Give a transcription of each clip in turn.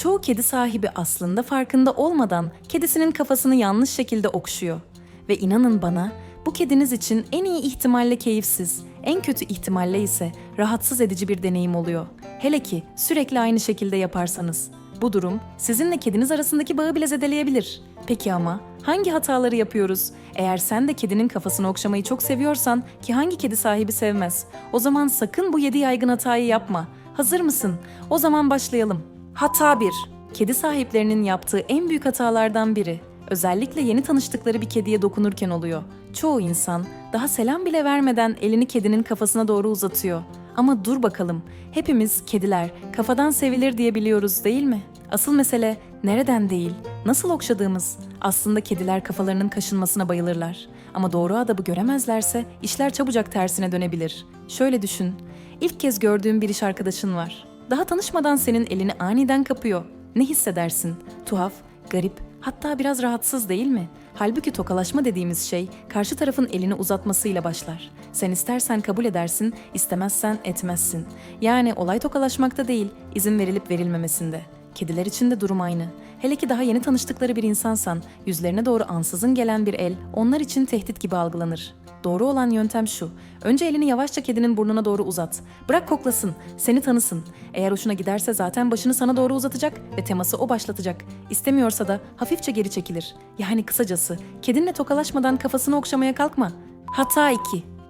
Çoğu kedi sahibi aslında farkında olmadan kedisinin kafasını yanlış şekilde okşuyor. Ve inanın bana bu kediniz için en iyi ihtimalle keyifsiz, en kötü ihtimalle ise rahatsız edici bir deneyim oluyor. Hele ki sürekli aynı şekilde yaparsanız. Bu durum sizinle kediniz arasındaki bağı bile zedeleyebilir. Peki ama hangi hataları yapıyoruz? Eğer sen de kedinin kafasını okşamayı çok seviyorsan ki hangi kedi sahibi sevmez? O zaman sakın bu yedi yaygın hatayı yapma. Hazır mısın? O zaman başlayalım. Hata 1. Kedi sahiplerinin yaptığı en büyük hatalardan biri. Özellikle yeni tanıştıkları bir kediye dokunurken oluyor. Çoğu insan daha selam bile vermeden elini kedinin kafasına doğru uzatıyor. Ama dur bakalım, hepimiz kediler kafadan sevilir diye biliyoruz değil mi? Asıl mesele nereden değil, nasıl okşadığımız. Aslında kediler kafalarının kaşınmasına bayılırlar. Ama doğru adabı göremezlerse işler çabucak tersine dönebilir. Şöyle düşün, ilk kez gördüğün bir iş arkadaşın var. Daha tanışmadan senin elini aniden kapıyor. Ne hissedersin? Tuhaf, garip, hatta biraz rahatsız değil mi? Halbuki tokalaşma dediğimiz şey karşı tarafın elini uzatmasıyla başlar. Sen istersen kabul edersin, istemezsen etmezsin. Yani olay tokalaşmakta değil, izin verilip verilmemesinde. Kediler için de durum aynı. Hele ki daha yeni tanıştıkları bir insansan, yüzlerine doğru ansızın gelen bir el onlar için tehdit gibi algılanır. Doğru olan yöntem şu. Önce elini yavaşça kedinin burnuna doğru uzat. Bırak koklasın, seni tanısın. Eğer hoşuna giderse zaten başını sana doğru uzatacak ve teması o başlatacak. İstemiyorsa da hafifçe geri çekilir. Yani kısacası kedinle tokalaşmadan kafasını okşamaya kalkma. Hata 2.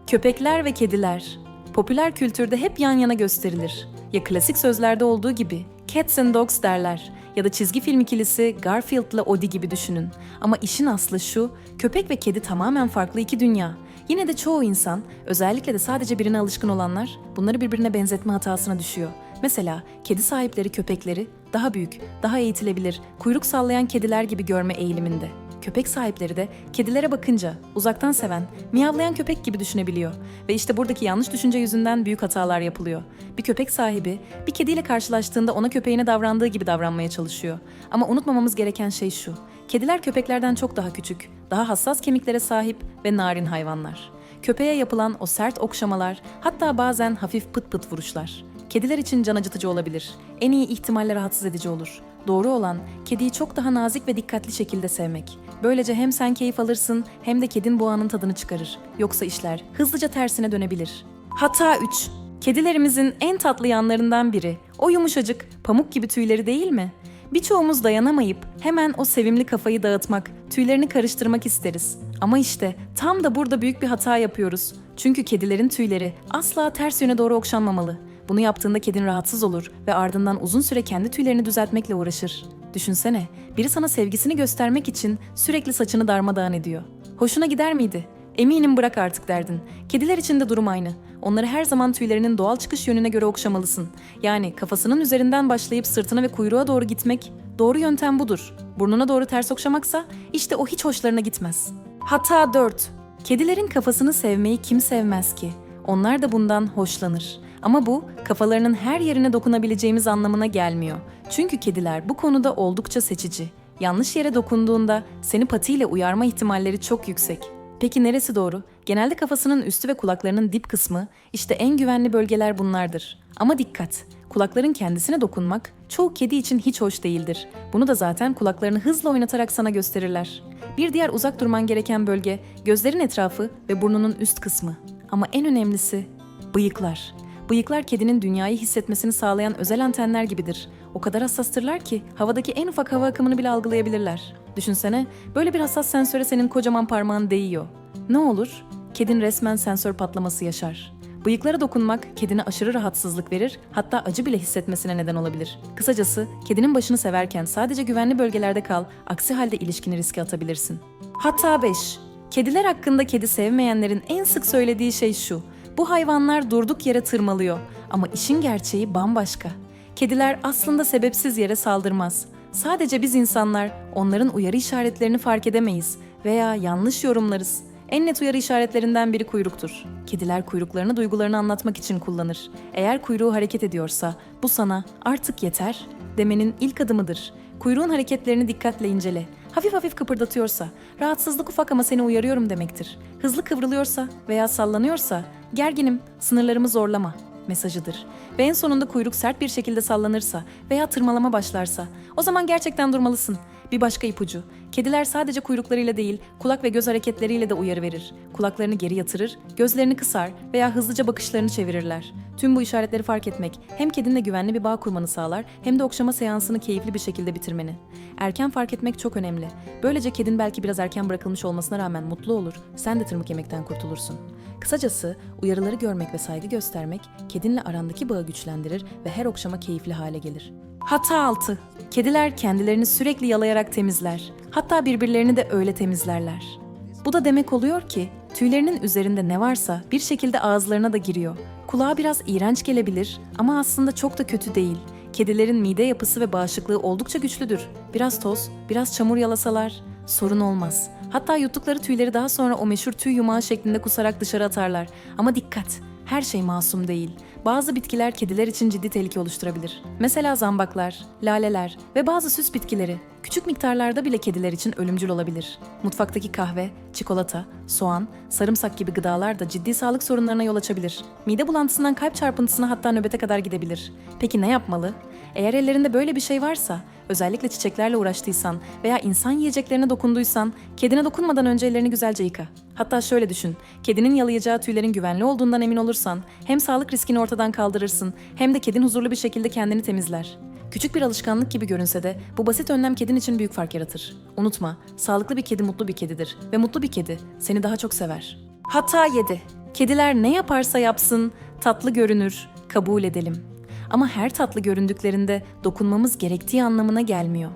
Köpekler ve kediler. Popüler kültürde hep yan yana gösterilir. Ya klasik sözlerde olduğu gibi cats and dogs derler ya da çizgi film ikilisi Garfield'la Odie gibi düşünün. Ama işin aslı şu, köpek ve kedi tamamen farklı iki dünya. Yine de çoğu insan, özellikle de sadece birine alışkın olanlar, bunları birbirine benzetme hatasına düşüyor. Mesela kedi sahipleri köpekleri daha büyük, daha eğitilebilir, kuyruk sallayan kediler gibi görme eğiliminde. Köpek sahipleri de kedilere bakınca uzaktan seven, miyavlayan köpek gibi düşünebiliyor. Ve işte buradaki yanlış düşünce yüzünden büyük hatalar yapılıyor. Bir köpek sahibi bir kediyle karşılaştığında ona köpeğine davrandığı gibi davranmaya çalışıyor. Ama unutmamamız gereken şey şu. Kediler köpeklerden çok daha küçük, daha hassas kemiklere sahip ve narin hayvanlar. Köpeğe yapılan o sert okşamalar, hatta bazen hafif pıt pıt vuruşlar. Kediler için can acıtıcı olabilir. En iyi ihtimalle rahatsız edici olur. Doğru olan kediyi çok daha nazik ve dikkatli şekilde sevmek. Böylece hem sen keyif alırsın hem de kedin bu anın tadını çıkarır. Yoksa işler hızlıca tersine dönebilir. Hata 3. Kedilerimizin en tatlı yanlarından biri o yumuşacık, pamuk gibi tüyleri değil mi? Birçoğumuz dayanamayıp hemen o sevimli kafayı dağıtmak, tüylerini karıştırmak isteriz. Ama işte tam da burada büyük bir hata yapıyoruz. Çünkü kedilerin tüyleri asla ters yöne doğru okşanmamalı. Bunu yaptığında kedin rahatsız olur ve ardından uzun süre kendi tüylerini düzeltmekle uğraşır. Düşünsene, biri sana sevgisini göstermek için sürekli saçını darmadağın ediyor. Hoşuna gider miydi? Eminim bırak artık derdin. Kediler için de durum aynı. Onları her zaman tüylerinin doğal çıkış yönüne göre okşamalısın. Yani kafasının üzerinden başlayıp sırtına ve kuyruğa doğru gitmek, doğru yöntem budur. Burnuna doğru ters okşamaksa işte o hiç hoşlarına gitmez. Hata 4. Kedilerin kafasını sevmeyi kim sevmez ki? Onlar da bundan hoşlanır. Ama bu kafalarının her yerine dokunabileceğimiz anlamına gelmiyor. Çünkü kediler bu konuda oldukça seçici. Yanlış yere dokunduğunda seni patiyle uyarma ihtimalleri çok yüksek. Peki neresi doğru? Genelde kafasının üstü ve kulaklarının dip kısmı, işte en güvenli bölgeler bunlardır. Ama dikkat! Kulakların kendisine dokunmak çoğu kedi için hiç hoş değildir. Bunu da zaten kulaklarını hızla oynatarak sana gösterirler. Bir diğer uzak durman gereken bölge gözlerin etrafı ve burnunun üst kısmı. Ama en önemlisi bıyıklar. Bıyıklar kedinin dünyayı hissetmesini sağlayan özel antenler gibidir. O kadar hassastırlar ki havadaki en ufak hava akımını bile algılayabilirler. Düşünsene, böyle bir hassas sensöre senin kocaman parmağın değiyor. Ne olur? Kedin resmen sensör patlaması yaşar. Bıyıklara dokunmak kedine aşırı rahatsızlık verir, hatta acı bile hissetmesine neden olabilir. Kısacası, kedinin başını severken sadece güvenli bölgelerde kal, aksi halde ilişkini riske atabilirsin. Hatta 5. Kediler hakkında kedi sevmeyenlerin en sık söylediği şey şu. Bu hayvanlar durduk yere tırmalıyor ama işin gerçeği bambaşka. Kediler aslında sebepsiz yere saldırmaz. Sadece biz insanlar onların uyarı işaretlerini fark edemeyiz veya yanlış yorumlarız. En net uyarı işaretlerinden biri kuyruktur. Kediler kuyruklarını duygularını anlatmak için kullanır. Eğer kuyruğu hareket ediyorsa bu sana artık yeter demenin ilk adımıdır. Kuyruğun hareketlerini dikkatle incele. Hafif hafif kıpırdatıyorsa, rahatsızlık ufak ama seni uyarıyorum demektir. Hızlı kıvrılıyorsa veya sallanıyorsa, gerginim, sınırlarımı zorlama. mesajıdır. Ve en sonunda kuyruk sert bir şekilde sallanırsa veya tırmalama başlarsa o zaman gerçekten durmalısın. Bir başka ipucu. Kediler sadece kuyruklarıyla değil, kulak ve göz hareketleriyle de uyarı verir. Kulaklarını geri yatırır, gözlerini kısar veya hızlıca bakışlarını çevirirler. Tüm bu işaretleri fark etmek hem kedinle güvenli bir bağ kurmanı sağlar hem de okşama seansını keyifli bir şekilde bitirmeni. Erken fark etmek çok önemli. Böylece kedin belki biraz erken bırakılmış olmasına rağmen mutlu olur, sen de tırmık yemekten kurtulursun. Kısacası uyarıları görmek ve saygı göstermek kedinle arandaki bağı güçlendirir ve her okşama keyifli hale gelir. Hata 6. Kediler kendilerini sürekli yalayarak temizler. Hatta birbirlerini de öyle temizlerler. Bu da demek oluyor ki tüylerinin üzerinde ne varsa bir şekilde ağızlarına da giriyor. Kulağa biraz iğrenç gelebilir ama aslında çok da kötü değil. Kedilerin mide yapısı ve bağışıklığı oldukça güçlüdür. Biraz toz, biraz çamur yalasalar sorun olmaz. Hatta yuttukları tüyleri daha sonra o meşhur tüy yumağı şeklinde kusarak dışarı atarlar. Ama dikkat! Her şey masum değil. Bazı bitkiler kediler için ciddi tehlike oluşturabilir. Mesela zambaklar, laleler ve bazı süs bitkileri küçük miktarlarda bile kediler için ölümcül olabilir. Mutfaktaki kahve, çikolata, soğan, sarımsak gibi gıdalar da ciddi sağlık sorunlarına yol açabilir. Mide bulantısından kalp çarpıntısına hatta nöbete kadar gidebilir. Peki ne yapmalı? Eğer ellerinde böyle bir şey varsa, özellikle çiçeklerle uğraştıysan veya insan yiyeceklerine dokunduysan, kedine dokunmadan önce ellerini güzelce yıka. Hatta şöyle düşün, kedinin yalayacağı tüylerin güvenli olduğundan emin olursan hem sağlık riskini ortadan kaldırırsın hem de kedin huzurlu bir şekilde kendini temizler. Küçük bir alışkanlık gibi görünse de bu basit önlem kedin için büyük fark yaratır. Unutma, sağlıklı bir kedi mutlu bir kedidir ve mutlu bir kedi seni daha çok sever. Hata 7. Kediler ne yaparsa yapsın tatlı görünür, kabul edelim. Ama her tatlı göründüklerinde dokunmamız gerektiği anlamına gelmiyor.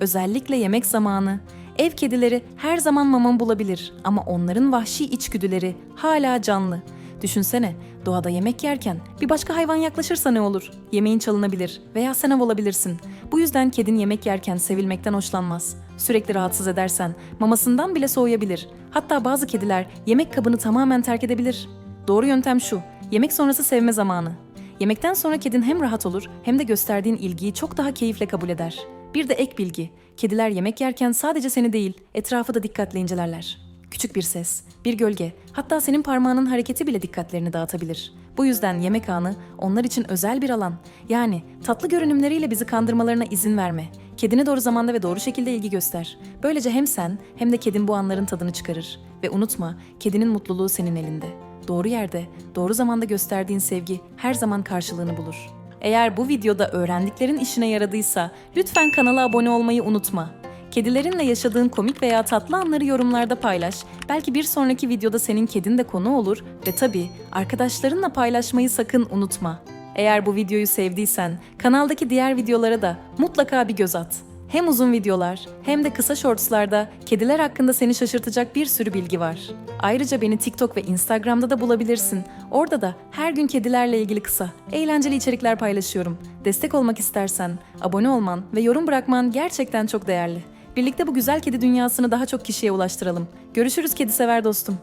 Özellikle yemek zamanı. Ev kedileri her zaman mama bulabilir ama onların vahşi içgüdüleri hala canlı. Düşünsene, doğada yemek yerken bir başka hayvan yaklaşırsa ne olur? Yemeğin çalınabilir veya sen av olabilirsin. Bu yüzden kedin yemek yerken sevilmekten hoşlanmaz. Sürekli rahatsız edersen mamasından bile soğuyabilir. Hatta bazı kediler yemek kabını tamamen terk edebilir. Doğru yöntem şu, yemek sonrası sevme zamanı. Yemekten sonra kedin hem rahat olur hem de gösterdiğin ilgiyi çok daha keyifle kabul eder. Bir de ek bilgi. Kediler yemek yerken sadece seni değil, etrafı da dikkatle incelerler. Küçük bir ses, bir gölge, hatta senin parmağının hareketi bile dikkatlerini dağıtabilir. Bu yüzden yemek anı onlar için özel bir alan. Yani tatlı görünümleriyle bizi kandırmalarına izin verme. Kedine doğru zamanda ve doğru şekilde ilgi göster. Böylece hem sen hem de kedin bu anların tadını çıkarır. Ve unutma, kedinin mutluluğu senin elinde. Doğru yerde, doğru zamanda gösterdiğin sevgi her zaman karşılığını bulur. Eğer bu videoda öğrendiklerin işine yaradıysa lütfen kanala abone olmayı unutma. Kedilerinle yaşadığın komik veya tatlı anları yorumlarda paylaş. Belki bir sonraki videoda senin kedin de konu olur ve tabii arkadaşlarınla paylaşmayı sakın unutma. Eğer bu videoyu sevdiysen kanaldaki diğer videolara da mutlaka bir göz at. Hem uzun videolar hem de kısa shortslarda kediler hakkında seni şaşırtacak bir sürü bilgi var. Ayrıca beni TikTok ve Instagram'da da bulabilirsin. Orada da her gün kedilerle ilgili kısa, eğlenceli içerikler paylaşıyorum. Destek olmak istersen abone olman ve yorum bırakman gerçekten çok değerli. Birlikte bu güzel kedi dünyasını daha çok kişiye ulaştıralım. Görüşürüz kedi sever dostum.